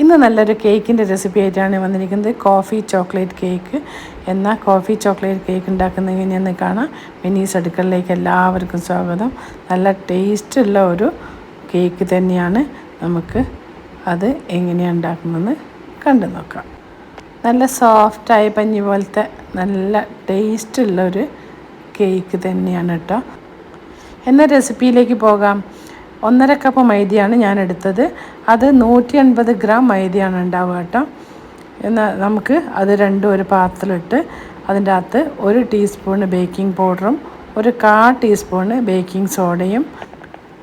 ഇന്ന് നല്ലൊരു കേക്കിന്റെ റെസിപ്പി ആയിട്ടാണ് വന്നിരിക്കുന്നത്. Coffee chocolate cake. എന്നാൽ കോഫി ചോക്ലേറ്റ് കേക്ക് ഉണ്ടാക്കുന്നത് എങ്ങനെയെന്ന് കാണാം. മിനീസ് അടുക്കളയിലേക്ക് എല്ലാവർക്കും സ്വാഗതം. നല്ല ടേസ്റ്റുള്ള ഒരു കേക്ക് തന്നെയാണ് നമുക്ക് അത് എങ്ങനെയാണ് ഉണ്ടാക്കുന്നതെന്ന് കണ്ടു നോക്കാം. നല്ല സോഫ്റ്റായ പഞ്ഞി പോലത്തെ നല്ല ടേസ്റ്റുള്ള ഒരു കേക്ക് തന്നെയാണ് കേട്ടോ. എന്ന റെസിപ്പിയിലേക്ക് പോകാം. ഒന്നര കപ്പ് മൈദയാണ് ഞാൻ എടുത്തത് അത് നൂറ്റി അൻപത് ഗ്രാം മൈദയാണ് ഉണ്ടാവുക കേട്ടോ. എന്നാൽ നമുക്ക് അത് രണ്ടും ഒരു പാത്രത്തിലിട്ട് അതിന്റെ അകത്ത് ഒരു ടീസ്പൂണ് ബേക്കിംഗ് പൗഡറും ഒരു കാ ടീസ്പൂണ് ബേക്കിംഗ് സോഡയും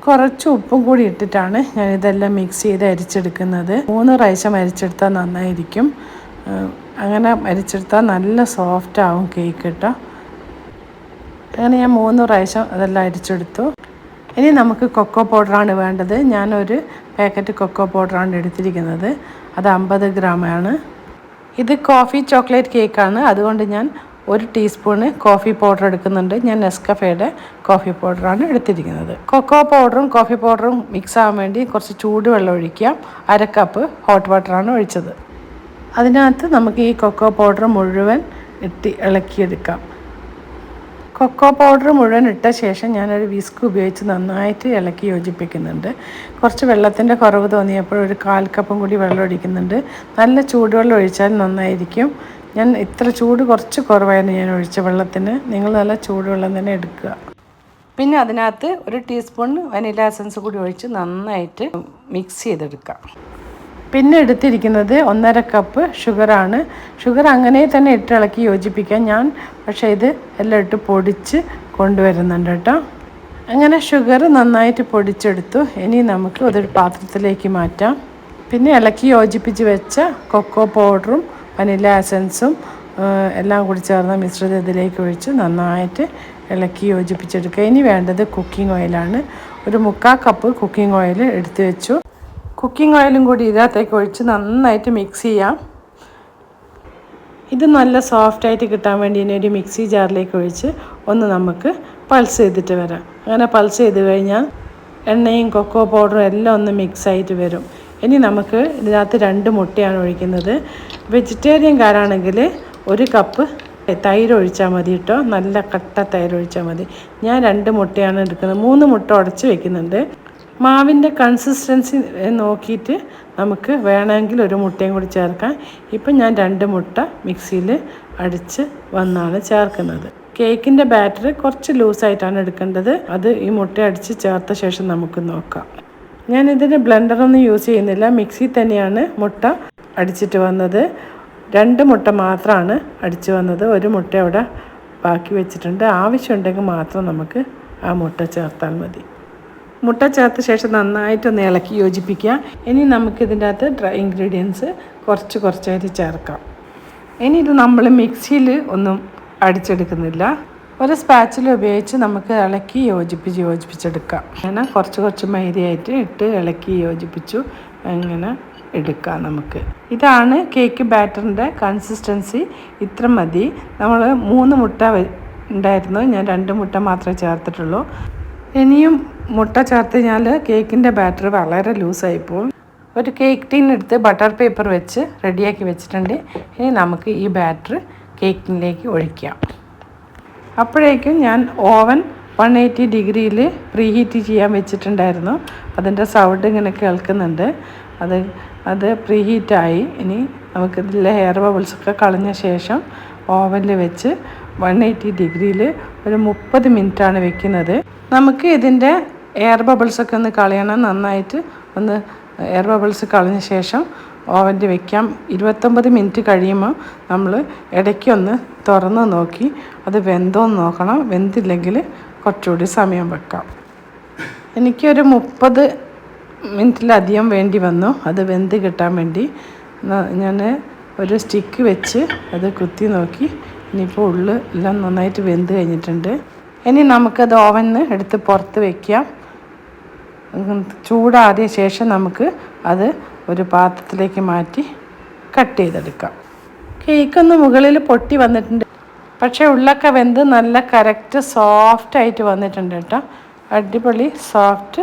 കുറച്ച് ഉപ്പും കൂടി ഇട്ടിട്ടാണ് ഞാൻ ഇതെല്ലാം മിക്സ് ചെയ്ത് അരിച്ചെടുക്കുന്നത്. മൂന്ന് പ്രാവശ്യം അരിച്ചെടുത്താൽ നന്നായിരിക്കും. അങ്ങനെ അരിച്ചെടുത്താൽ നല്ല സോഫ്റ്റ് ആവും കേക്ക് കേട്ടോ. അങ്ങനെ ഞാൻ മൂന്ന് പ്രാവശ്യം അതെല്ലാം അരിച്ചെടുത്തു. ഇനി നമുക്ക് കൊക്കോ പൗഡറാണ് വേണ്ടത്. ഞാനൊരു പാക്കറ്റ് കൊക്കോ പൗഡറാണ് എടുത്തിരിക്കുന്നത്. അത് അമ്പത് ഗ്രാമാണ് ഇത് കോഫി ചോക്ലേറ്റ് കേക്കാണ് അതുകൊണ്ട് ഞാൻ ഒരു ടീസ്പൂണ് കോഫി പൗഡർ എടുക്കുന്നുണ്ട്. ഞാൻ നെസ്കഫയുടെ കോഫി പൗഡറാണ് എടുത്തിരിക്കുന്നത്. കൊക്കോ പൗഡറും കോഫി പൗഡറും മിക്സ് ആവാൻ വേണ്ടി കുറച്ച് ചൂടുവെള്ളം ഒഴിക്കാം. അര കപ്പ് ഹോട്ട് വാട്ടറാണ് ഒഴിച്ചത്. അതിനകത്ത് നമുക്ക് ഈ കൊക്കോ പൗഡർ മുഴുവൻ ഇട്ടി ഇളക്കിയെടുക്കാം. കൊക്കോ പൗഡർ മുഴുവൻ ഇട്ട ശേഷം ഞാനൊരു വിസ്ക് ഉപയോഗിച്ച് നന്നായിട്ട് ഇളക്കി യോജിപ്പിക്കുന്നുണ്ട്. കുറച്ച് വെള്ളത്തിന്റെ കുറവ് തോന്നിയപ്പോൾ ഒരു കാൽ കപ്പും കൂടി വെള്ളം ഒഴിക്കുന്നുണ്ട്. നല്ല ചൂടുവെള്ളം ഒഴിച്ചാൽ നന്നായിരിക്കും. ഞാൻ ഇത്ര ചൂട് കുറച്ച് കുറവായിരുന്നു ഞാൻ ഒഴിച്ച വെള്ളത്തിന്. നിങ്ങൾ നല്ല ചൂടുവെള്ളം തന്നെ എടുക്കുക. പിന്നെ അതിനകത്ത് ഒരു ടീസ്പൂൺ വനില എസൻസ് കൂടി ഒഴിച്ച് നന്നായിട്ട് മിക്സ് ചെയ്തെടുക്കാം. പിന്നെ എടുത്തിരിക്കുന്നത് ഒന്നര കപ്പ് ഷുഗറാണ് ഷുഗർ അങ്ങനെ തന്നെ ഇട്ടിളക്കി യോജിപ്പിക്കാം. ഞാൻ പക്ഷേ ഇത് എല്ലാം ഇട്ട് പൊടിച്ച് കൊണ്ടുവരുന്നുണ്ട് കേട്ടോ. അങ്ങനെ ഷുഗർ നന്നായിട്ട് പൊടിച്ചെടുത്തു. ഇനി നമുക്ക് അതൊരു പാത്രത്തിലേക്ക് മാറ്റാം. പിന്നെ ഇളക്കി യോജിപ്പിച്ച് വെച്ച കൊക്കോ പൗഡറും വനില എസൻസും എല്ലാം കൂടി ചേർന്ന മിശ്രിതം ഇതിലേക്ക് ഒഴിച്ച് നന്നായിട്ട് ഇളക്കി യോജിപ്പിച്ചെടുക്കുക. ഇനി വേണ്ടത് കുക്കിംഗ് ഓയിലാണ് ഒരു മുക്കാൽ കപ്പ് കുക്കിംഗ് ഓയിൽ എടുത്തു വെച്ചു. കുക്കിംഗ് ഓയിലും കൂടി ഇതിനകത്തേക്ക് ഒഴിച്ച് നന്നായിട്ട് മിക്സ് ചെയ്യാം. ഇത് നല്ല സോഫ്റ്റായിട്ട് കിട്ടാൻ വേണ്ടി ഇനി ഒരു മിക്സി ജാറിലേക്ക് ഒഴിച്ച് ഒന്ന് നമുക്ക് പൾസ് ചെയ്തിട്ട് വരാം. അങ്ങനെ പൾസ് ചെയ്ത് കഴിഞ്ഞാൽ എണ്ണയും കൊക്കോ പൗഡറും എല്ലാം ഒന്ന് മിക്സ് ആയിട്ട് വരും. ഇനി നമുക്ക് ഇതിനകത്ത് രണ്ട് മുട്ടയാണ് ഒഴിക്കുന്നത്. വെജിറ്റേറിയൻകാരാണെങ്കിൽ ഒരു കപ്പ് തൈര് ഒഴിച്ചാൽ മതി കേട്ടോ. നല്ല കട്ട തൈര് ഒഴിച്ചാൽ മതി. ഞാൻ രണ്ട് മുട്ടയാണ് എടുക്കുന്നത്. മൂന്ന് മുട്ട ഉടച്ച് വെക്കുന്നുണ്ട്. മാവിന്റെ കൺസിസ്റ്റൻസി നോക്കിയിട്ട് നമുക്ക് വേണമെങ്കിൽ ഒരു മുട്ടയും കൂടി ചേർക്കാം. ഇപ്പം ഞാൻ രണ്ട് മുട്ട മിക്സിയിൽ അടിച്ച് വന്നാണ് ചേർക്കുന്നത്. കേക്കിന്റെ ബാറ്റർ കുറച്ച് ലൂസായിട്ടാണ് എടുക്കേണ്ടത്. അത് ഈ മുട്ട അടിച്ച് ചേർത്ത ശേഷം നമുക്ക് നോക്കാം. ഞാൻ ഞാനിതിന് ബ്ലെൻഡറൊന്നും യൂസ് ചെയ്യുന്നില്ല. മിക്സി തന്നെയാണ് മുട്ട അടിച്ചിട്ട് വന്നത്. രണ്ട് മുട്ട മാത്രമാണ് അടിച്ചു വന്നത്. ഒരു മുട്ട അവിടെ ബാക്കി വെച്ചിട്ടുണ്ട്. ആവശ്യമുണ്ടെങ്കിൽ മാത്രം നമുക്ക് ആ മുട്ട ചേർത്താൽ മതി. മുട്ട ചേർത്ത ശേഷം നന്നായിട്ടൊന്ന് ഇളക്കി യോജിപ്പിക്കുക. ഇനി നമുക്കിതിന്റെ അകത്ത് ഡ്രൈ ഇൻഗ്രീഡിയൻസ് കുറച്ച് കുറച്ചായിട്ട് ചേർക്കാം. ഇനി ഇത് നമ്മൾ മിക്സിയിൽ ഒന്നും അടിച്ചെടുക്കുന്നില്ല. ഒരു സ്പാച്ചിൽ ഉപയോഗിച്ച് നമുക്ക് ഇളക്കി യോജിപ്പിച്ച് യോജിപ്പിച്ചെടുക്കാം. അങ്ങനെ കുറച്ച് കുറച്ച് മൈദയായിട്ട് ഇട്ട് ഇളക്കി യോജിപ്പിച്ചു. അങ്ങനെ എടുക്കാം നമുക്ക്. ഇതാണ് കേക്ക് ബാറ്ററിന്റെ കൺസിസ്റ്റൻസി ഇത്ര മതി. നമ്മൾ മൂന്ന് മുട്ട ഉണ്ടായിരുന്നു. ഞാൻ രണ്ട് മുട്ട മാത്രമേ ചേർത്തിട്ടുള്ളൂ. ഇനിയും മുട്ട ചേർത്ത് കഴിഞ്ഞാൽ കേക്കിന്റെ ബാറ്റർ വളരെ ലൂസായി പോകും ഒരു കേക്ക് ടീൻ എടുത്ത് ബട്ടർ പേപ്പർ വെച്ച് റെഡിയാക്കി വെച്ചിട്ടുണ്ട്. ഇനി നമുക്ക് ഈ ബാറ്റർ കേക്കിലേക്ക് ഒഴിക്കാം. അപ്പോഴേക്കും ഞാൻ ഓവൻ വൺ എയ്റ്റി ഡിഗ്രിയിൽ പ്രീഹീറ്റ് ചെയ്യാൻ വെച്ചിട്ടുണ്ടായിരുന്നു. അതിന്റെ സൗണ്ട് ഇങ്ങനെ കേൾക്കുന്നുണ്ട്. അത് അത് പ്രീ ഹീറ്റായി ഇനി നമുക്കിതിലെ ഹെയർ ബബിൾസൊക്കെ കളഞ്ഞ ശേഷം ഓവനിൽ വെച്ച് വൺ എയ്റ്റി ഡിഗ്രിയിൽ ഒരു മുപ്പത് മിനിറ്റാണ് വെക്കുന്നത്. നമുക്ക് ഇതിന്റെ എയർ ബബിൾസൊക്കെ ഒന്ന് കളയണം നന്നായിട്ട്. ഒന്ന് എയർ ബബിൾസ് കളഞ്ഞ ശേഷം ഓവനിൽ വെക്കാം. ഇരുപത്തൊമ്പത് മിനിറ്റ് കഴിയുമ്പോൾ നമ്മൾ ഇടയ്ക്കൊന്ന് തുറന്ന് നോക്കി. അത് വെന്തോന്ന് നോക്കണം. വെന്തില്ലെങ്കിൽ കുറച്ചുകൂടി സമയം വെക്കാം. എനിക്കൊരു മുപ്പത് മിനിറ്റിലധികം വേണ്ടി വന്നു. അത് വെന്ത് കിട്ടാൻ വേണ്ടി. ഞാൻ ഒരു സ്റ്റിക്ക് വെച്ച് അത് കുത്തി നോക്കി. ഇനിയിപ്പോൾ ഉള്ളു എല്ലാം നന്നായിട്ട് വെന്ത് കഴിഞ്ഞിട്ടുണ്ട്. ഇനി നമുക്കത് ഓവനിൽ എടുത്ത് പുറത്ത് വയ്ക്കാം ചൂടാറിയ ശേഷം നമുക്ക് അത് ഒരു പാത്രത്തിലേക്ക് മാറ്റി കട്ട് ചെയ്തെടുക്കാം. കേക്കൊന്ന് മുകളിൽ പൊട്ടി വന്നിട്ടുണ്ട്. പക്ഷേ ഉള്ളൊക്കെ വെന്ത് നല്ല കറക്റ്റ് സോഫ്റ്റ് ആയിട്ട് വന്നിട്ടുണ്ട് കേട്ടോ. അടിപൊളി സോഫ്റ്റ്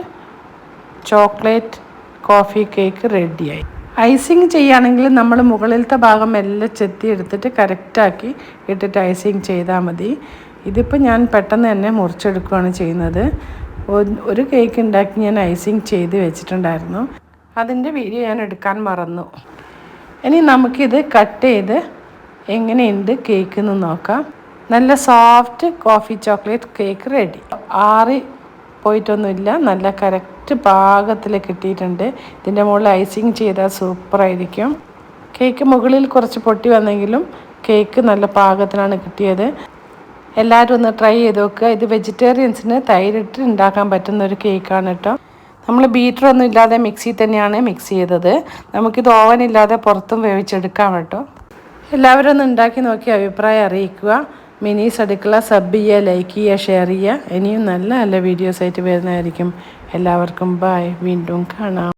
ചോക്ലേറ്റ് കോഫി കേക്ക് റെഡിയായി. ഐസിങ് ചെയ്യുകയാണെങ്കിൽ നമ്മൾ മുകളിലത്തെ ഭാഗം എല്ലാം ചെത്തി എടുത്തിട്ട് കറക്റ്റാക്കി ഇട്ടിട്ട് ഐസിങ് ചെയ്താൽ മതി. ഇതിപ്പോൾ ഞാൻ പെട്ടെന്ന് തന്നെ മുറിച്ചെടുക്കുകയാണ് ചെയ്യുന്നത്. ഒരു കേക്ക് ഉണ്ടാക്കി ഞാൻ ഐസിങ് ചെയ്ത് വെച്ചിട്ടുണ്ടായിരുന്നു. അതിന്റെ വീഡിയോ ഞാൻ എടുക്കാൻ മറന്നു. ഇനി നമുക്കിത് കട്ട് ചെയ്ത് എങ്ങനെയുണ്ട് കേക്ക് എന്ന് നോക്കാം. നല്ല soft coffee chocolate cake ready ആറി പോയിട്ടൊന്നുമില്ല. നല്ല കറക്റ്റ് പാകത്തിൽ കിട്ടിയിട്ടുണ്ട്. ഇതിന്റെ മുകളിൽ ഐസിങ് ചെയ്താൽ സൂപ്പറായിരിക്കും കേക്ക് മുകളിൽ കുറച്ച് പൊട്ടി വന്നെങ്കിലും കേക്ക് നല്ല പാകത്തിനാണ് കിട്ടിയത്. എല്ലാവരും ഒന്ന് ട്രൈ ചെയ്ത് നോക്കുക. ഇത് വെജിറ്റേറിയൻസിന് തൈരിട്ട് ഉണ്ടാക്കാൻ പറ്റുന്ന ഒരു കേക്കാണ് കേട്ടോ നമ്മൾ ബീറ്ററൊന്നും ഇല്ലാതെ മിക്സിയിൽ തന്നെയാണ് മിക്സ് ചെയ്തത്. നമുക്കിത് ഓവൻ ഇല്ലാതെ പുറത്തും വേവിച്ചെടുക്കാം കേട്ടോ. എല്ലാവരും ഒന്ന് ഉണ്ടാക്കി നോക്കി അഭിപ്രായം അറിയിക്കുക. മിനീസ് അടുക്കള സബ് ചെയ്യുക ലൈക്ക് ചെയ്യുക ഷെയർ ചെയ്യുക. ഇനിയും നല്ല നല്ല വീഡിയോസ് ആയിട്ട് വരുന്നതായിരിക്കും. എല്ലാവർക്കും ബായ് വീണ്ടും കാണാം.